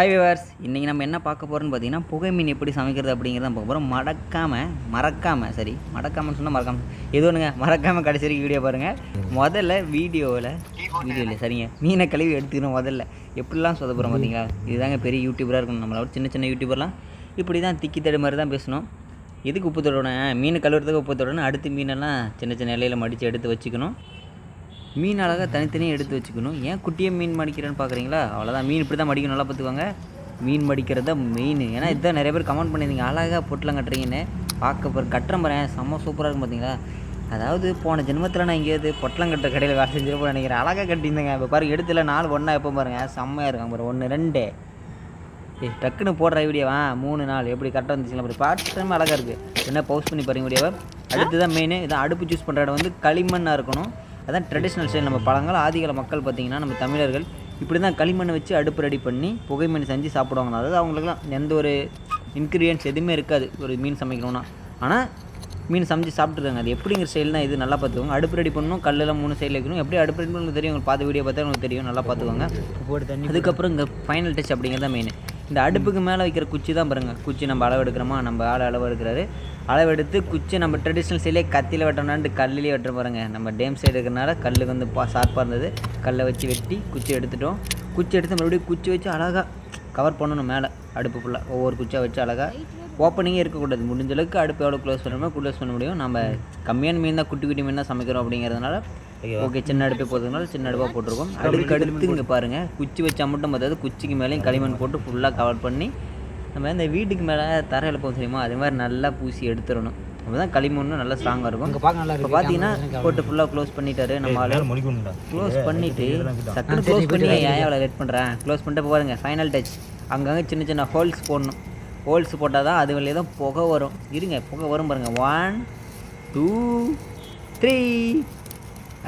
High viewers இன்றைக்கி நம்ம என்ன பார்க்க போகிறோம்னு பார்த்தீங்கன்னா புகை மீன் எப்படி சமைக்கிறது அப்படிங்கிறத பார்க்க போகிறோம் மடக்காமல் மறக்காமல் சரி மறக்காமன்னு சொன்னால் மறக்காமல் எது ஒன்றுங்க மறக்காமல் கடைசி வரைக்கும் வீடியோ பாருங்கள் முதல்ல வீடியோவில் வீடியோ இல்லை சரிங்க. மீனை கழுவி எடுத்துக்கணும் முதல்ல. எப்படிலாம் சொல்ல போகிறோம் பார்த்தீங்களா? இதுதாங்க பெரிய யூடியூபராக இருக்கணும். நம்மளோட சின்ன சின்ன யூடியூபர்லாம் இப்படி தான் திக்கி தடு மாதிரி தான் பேசணும். எதுக்கு உப்பு தொடணும் மீன் கழுவுறதுக்கு உப்பு தொடணும் அடுத்து மீனெல்லாம் சின்ன சின்ன இலையில் மடித்து எடுத்து வச்சுக்கணும். மீன் அழகாக தனித்தனியாக எடுத்து வச்சுக்கணும். ஏன் குட்டியாக மீன் மடிக்கிறேன்னு பார்க்குறீங்களா அவ்வளோதான் மீன் இப்படி தான் மடிக்கணும். நல்லா பார்த்துக்கோங்க. மீன் மடிக்கிறது தான் மெயின் ஏன்னா இதுதான் நிறைய பேர் கமெண்ட் பண்ணியிருந்தீங்க. அழகாக பொட்டலாம் கட்டுறீங்கன்னு. பார்க்க போகிற கட்டுறேன் பாரு. செம்ம சூப்பராக இருக்கும் பார்த்தீங்களா? அதாவது போன ஜென்மத்தில் நான் எங்கேயாவது பொட்டலம் கட்டுற கடையில் வேலை செஞ்சிருப்போம் நினைக்கிறேன். அழகாக கட்டியிருந்தேங்க. இப்போ பாருங்க எடுத்துல நாலு ஒன்றா எப்போ பாருங்கள் செம்மையாக இருக்காங்க பாரு. ஒன்று ரெண்டு. ஏய் டக்குன்னு போடுற வீடியோவா மூணு நாள் எப்படி கரெக்டாக வந்துச்சுங்களா அப்படி பாட்டுமே அழகாக இருக்குது என்ன பவுஸ் பண்ணி பாருங்க வீடியோவை அடுத்து தான் மெயின் இதான் அடுப்பு சூஸ் பண்ணுற இடம் வந்து களிமண்ணாக இருக்கணும். அதான் ட்ரெடிஷ்னல் ஸ்டைல் நம்ம பழங்கால ஆதிகால மக்கள் பார்த்திங்கன்னா நம்ம தமிழர்கள் இப்படி தான் களிமண்ணை வச்சு அடுப்பு ரெடி பண்ணி புகைமண் செஞ்சு சாப்பிடுவாங்க. அதாவது அவங்களுக்குலாம் எந்த ஒரு இன்க்ரீடியன்ஸ் எதுவுமே இருக்காது. ஒரு மீன் சமைக்கணும்னா. ஆனால் மீன் சமைச்சு சாப்பிட்ருக்காங்க அது எப்படிங்கிற ஸ்டைல் தான் இது நல்லா பார்த்துக்கோங்க. அடுப்பு ரெடி பண்ணணும் கல்லெல்லாம் மூணு சைடில் வைக்கணும். எப்படி அடுப்பு ரெடி பண்ணணும் தெரியும்? உங்களுக்கு பார்த்த வீடியோ பார்த்தா உங்களுக்கு தெரியும். நல்லா பார்த்துக்கோங்க. அதுக்கப்புறம் இங்கே ஃபைனல் டச் அப்படிங்கிறது தான் மெயின் இந்த அடுப்புக்கு மேலே வைக்கிற குச்சி தான் பாருங்கள் குச்சி நம்ம அளவு எடுக்கிறோமா? நம்ம ஆள் அளவு எடுக்கிறாரு. அளவு எடுத்து குச்சி நம்ம ட்ரெடிஷ்னல் சைட்லேயே கத்தியில் வெட்டணும்னாட்டு கல்லிலே வெட்டுற பாருங்கள் நம்ம டேம் சைடு இருக்கிறனால கல்லுக்கு வந்து பா ஷார்ப்பாக இருந்தது. கல்லை வச்சு வெட்டி குச்சி எடுத்துட்டோம். குச்சி எடுத்து மறுபடியும் குச்சி வச்சு அழகாக கவர் பண்ணணும் மேலே அடுப்பு ஃபுல்லாக ஒவ்வொரு குச்சியாக வச்சு அழகாக ஓப்பனிங்கே இருக்கக்கூடாது. முடிஞ்சளவுக்கு அடுப்பு எவ்வளோ க்ளோஸ் பண்ணுறோமோ க்ளோஸ் பண்ண முடியும். நம்ம கம்மியான மீன் தான் குட்டி குட்டி மீன் தான் சமைக்கிறோம் அப்படிங்கிறதுனால ஓகே சின்ன அடுப்பே போதுனால சின்ன அடுப்பாக போட்டிருக்கோம். அடுக்கு அடுத்து இங்கே பாருங்கள் குச்சி வச்சா மட்டும் பார்த்தாது குச்சிக்கு மேலேயும் களிமண் போட்டு ஃபுல்லாக கவர் பண்ணி நம்ம இந்த வீட்டுக்கு மேலே தரையில் போக தெரியுமா? அதே மாதிரி நல்லா பூசி எடுத்துடணும். அப்போ தான் களிமண்ணும் நல்லா ஸ்ட்ராங்காக இருக்கும். இப்போ இருக்கு. பார்த்தீங்கன்னா போட்டு ஃபுல்லாக க்ளோஸ் பண்ணிட்டாரு நம்ம க்ளோஸ் பண்ணிவிட்டு டக்குனு க்ளோஸ் பண்ணி ஏன் எவ்வளோ லேட் பண்ணுறேன் க்ளோஸ் பண்ணிட்டு இப்போ பாருங்க ஃபைனல் டச் அங்கங்கே சின்ன சின்ன ஹோல்ஸ் போடணும். ஹோல்ஸ் போட்டால் தான் அது வழியே தான் புகை வரும். இருங்க புகை வரும் பாருங்கள் ஒன் டூ த்ரீ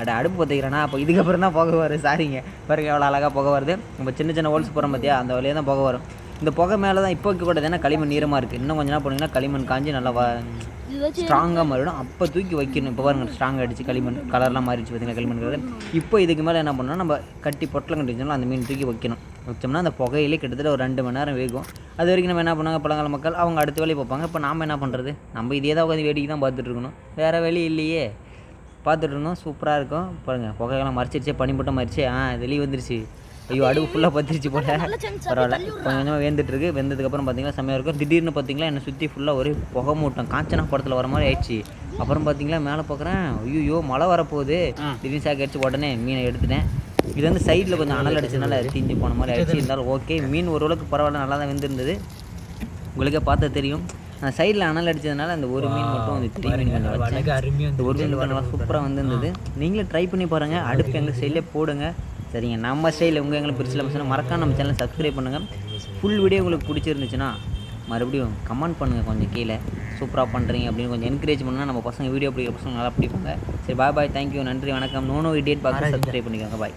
அட அடுப்பு பற்றிக்கிறேன்னா அப்போ இதுக்கப்புறம் தான் புகை வரும் சாரிங்க. பாருங்க எவ்வளோ அழகாக புகை வருது. நம்ம சின்ன சின்ன ஹோல்ஸ் போகிறோம் பார்த்தியா அந்த வழியாக தான் புகை வரும். இந்த புகை மேலே தான் இப்போ வைக்கக்கூடாது ஏன்னா களிமண் நீரமாக இருக்குது இன்னும் கொஞ்ச நாள் போனீங்கன்னா களிமண் காஞ்சி நல்லா ஸ்ட்ராங்காக மாறிடும். அப்போ தூக்கி வைக்கணும். இப்போ பாருங்க ஸ்ட்ராங்காக அடிச்சு களிமண் கலர்லாம் மாறிடுச்சு பார்த்தீங்கன்னா களிமண் கலர் இப்போ இதுக்கு மேலே என்ன பண்ணணும்னா நம்ம கட்டி பொட்டலம் கட்டி வச்சோம்னா அந்த மீன் தூக்கி வைக்கணும். வச்சோம்னா அந்த புகையிலே கிட்டத்தட்ட ஒரு ரெண்டு மணி நேரம் வேகும். அது வரைக்கும் நம்ம என்ன பண்ணுவாங்க பழங்கால மக்கள்? அவங்க அடுத்த வேலையை பார்ப்பாங்க இப்போ நாம் என்ன பண்ணுறது நம்ம இதே தான் உட்காந்து வேடிக்கை தான் பார்த்துட்டு இருக்கணும். வேறு வேலையும் இல்லையே. பார்த்துட்டு இருந்தோம். சூப்பராக இருக்கும். பாருங்கள் புகையெல்லாம் மறைச்சிருச்சே பனி மட்டும் மறிச்சு ஆ வெளியே வந்துருச்சு. ஐயோ அடுப்பு ஃபுல்லாக பத்திருச்சு போல. பரவாயில்ல. கொஞ்சம் கொஞ்சமாக வெந்துட்டு இருக்கு. வெந்ததுக்கப்புறம் பார்த்தீங்கன்னா செம்மையாக இருக்கும். திடீர்னு பார்த்தீங்களா என்னை சுற்றி ஃபுல்லாக ஒரே புகை மூட்டம் காஞ்சனா படத்தில் வர மாதிரி ஆயிடுச்சு. அப்புறம் பார்த்தீங்களா மேலே பார்க்குறேன் ஐயோ மழை வரப்போகுது. திடீர்னு சாக்கு அடிச்சு உடனே மீனை எடுத்துட்டேன். இது வந்து சைடில் கொஞ்சம் அனல் அடிச்சதுனால தீஞ்சு போன மாதிரி ஆயிடுச்சு. இருந்தாலும் ஓகே மீன் ஓரளவுக்கு பரவாயில்ல நல்லா தான் வெந்திருந்தது. உங்களுக்கே பார்த்தா தெரியும். சைடில் அனல் அடிச்சதுனால அந்த ஒரு மீன் மட்டும் வந்து பெரிய மீன் கொஞ்சம் வச்சேன் அருமையாக ஒரு மீன் நல்லா சூப்பராக வந்திருந்தது. நீங்களும் ட்ரை பண்ணி பாருங்கள் அடுப்பு எங்கள் ஸ்டைலே போடுங்க. சரிங்க நம்ம ஸ்டைலில் உங்கள் எங்களை பிரிச்சில் பசங்க மறக்காம நம்ம சேனலை சப்ஸ்கிரைப் பண்ணுங்கள் ஃபுல் வீடியோ உங்களுக்கு பிடிச்சிருந்துச்சுன்னா மறுபடியும் கமெண்ட் பண்ணுங்கள் கொஞ்சம் கீழே. சூப்பராக பண்ணுறீங்க அப்படின்னு கொஞ்சம் என்கரேஜ் பண்ணால் நம்ம பசங்க வீடியோ பிடிக்கிற பசங்க நல்லா பிடிப்பாங்க. சரி பாய் பாய் தேங்க்யூ நன்றி வணக்கம். நோனோ இடியட் பார்த்து சப்ஸ்கிரைப் பண்ணிக்கோங்க. பாய்